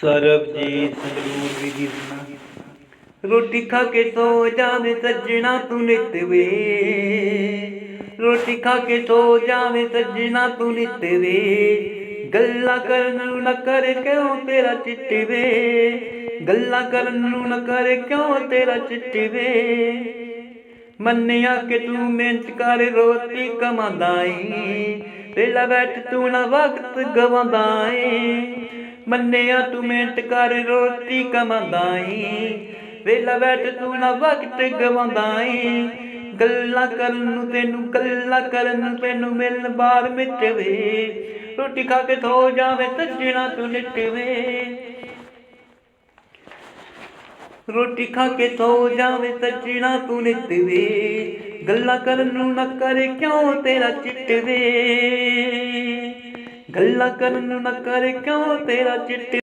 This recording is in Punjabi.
ਸਰਬਜੀਤ ਸੰਗਰੂਰ ਵੀ ਦਿਸਣਾ ਰੋਟੀ ਖਾ ਕੇ ਸੋ ਜਾਵੇਂ ਸੱਜਣਾ ਤੂੰ ਨਿਤ ਵੇ। ਰੋਟੀ ਖਾ ਕੇ ਸੋ ਜਾਵੇਂ ਸੱਜਣਾ ਤੂੰ ਨਿਤ ਵੇ। ਗੱਲਾਂ ਕਰਨ ਨੂੰ ਨਾ ਕਰੇ ਕਿਉਂ ਤੇਰਾ ਚਿੱਟ ਵੇ? ਗੱਲਾਂ ਕਰਨ ਨੂੰ ਨਾ ਕਰੇ ਕਿਉਂ ਤੇਰਾ ਚਿੱਟ ਵੇ? ਮੰਨਿਆ ਕਿ ਤੂੰ ਮਿਹਨਤ ਕਰ, ਰੋਟੀ ਕਮਾਉਂਦਾ ਏ। ਵੇਲਾ ਬੈਠ ਤੂੰ ਨਾ ਵਕਤ ਗਵਾਉਂਦਾ ਏ। ਮੰਨਿਆ ਤੂੰ ਮਿਹਨਤ ਕਰ, ਰੋਟੀ ਕਮਾਉਂਦਾ ਏ ਵੇਲਾ ਬੈਠ ਤੂੰ ਨਾ ਵਕਤ ਗਵਾਉਂਦਾ ਗੱਲਾਂ ਕਰਨ ਨੂੰ ਤੈਨੂੰ, ਗੱਲਾਂ ਕਰਨ ਨੂੰ ਤੈਨੂੰ ਮਿਲਣ ਬਾਹਰ ਮਿੱਟਵੇ। ਰੋਟੀ ਖਾ ਕੇ ਸੋ ਜਾਵੇ ਸੱਜਣਾ ਤੂੰ ਨਿੱਟਵੇ ਰੋਟੀ ਖਾ ਕੇ ਸੋ ਜਾਵੇ ਸੱਜਣਾ ਤੂੰ ਨਿੱਤਵੇ। ਗੱਲਾਂ ਕਰਨ ਨੂੰ ਨਾ ਕਰੇ, ਕਿਉਂ ਤੇਰਾ ਚਿੱਟ ਵੇ ਗੱਲਾਂ ਕਰਨ ਨੂੰ ਨਾ ਕਰੇ ਕਿਉਂ ਤੇਰਾ ਚਿੱਟ